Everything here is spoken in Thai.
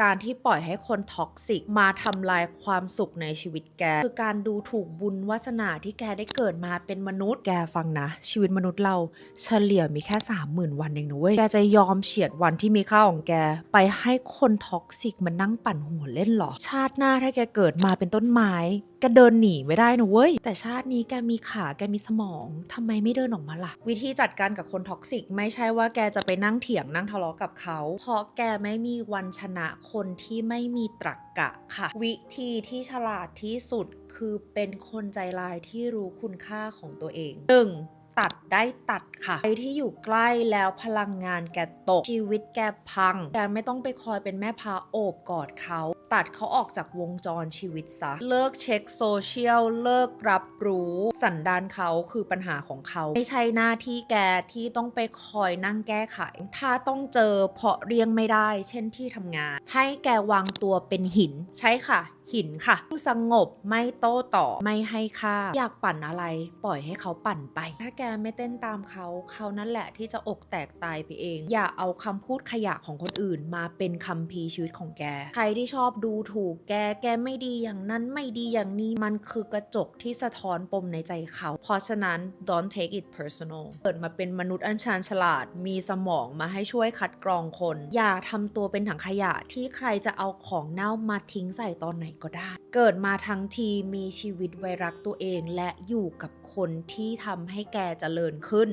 การที่ปล่อยให้คนท็อกซิกมาทำลายความสุขในชีวิตแก คือการดูถูกบุญวาสนาที่แกได้เกิดมาเป็นมนุษย์แกฟังนะ ชีวิตมนุษย์เราเฉลี่ยมีแค่ 30,000 วันเองนะเว้ยแกจะยอมเฉียดวันที่มีค่าของแก ไปให้คนท็อกซิกมันนั่งปั่นหัวเล่นหรอ ชาติหน้าถ้าแกเกิดมาเป็นต้นไม้แกเดินหนีไม่ได้นะเว้ย แต่ชาตินี้แกมีขาแกมีสมองทำไมไม่เดินออกมาล่ะ วิธีจัดการกับคนท็อกซิก ไม่ใช่ว่าแกจะไปนั่งเถียงนั่งทะเลาะกับเขา เพราะแกไม่มีวันชนะคนที่ไม่มีตรรกกะค่ะ วิธีที่ฉลาดที่สุดคือเป็นคนใจลายที่รู้คุณค่าของตัวเอง 1. ตัดได้ตัดค่ะใครที่อยู่ใกล้แล้วพลังงานแกตกชีวิตแกพัง แกไม่ต้องไปคอยเป็นแม่พาโอบกอดเขา ตัดเขาออกจากวงจรชีวิตซะ เลิกเช็คโซเชียล เลิกรับรู้สันดานเขาคือปัญหาของเขา ไม่ใช่หน้าที่แกที่ต้องไปคอยนั่งแก้ไข ถ้าต้องเจอเพราะเรียงไม่ได้ เช่นที่ทำงาน ให้แกวางตัวเป็นหิน ใช่ค่ะ หินค่ะ สงบไม่โต้ตอบไม่ให้ค่า อยากปั่นอะไร ปล่อยให้เขาปั่นไป ถ้าแกไม่เต้นตามเขา เขานั่นแหละที่จะอกแตกตายไปเอง อย่าเอาคำพูดขยะของคนอื่น มาเป็นคำพีชีวิตของแก ใครที่ชอบดูถูกแก แกไม่ดีอย่างนั้นไม่ดีอย่างนี้ มันคือกระจกที่สะท้อนปมในใจเขา เพราะฉะนั้น don't take it personal เกิดมาเป็นมนุษย์อันชาญฉลาด มีสมองมาให้ช่วยคัดกรองคน อย่าทำตัวเป็นถังขยะที่ใครจะเอาของเน่ามาทิ้งใส่ตอนไหนก็ได้ เกิดมาทั้งทีมีชีวิตไวรักตัวเองและอยู่กับคนที่ทำให้แกเจริญขึ้น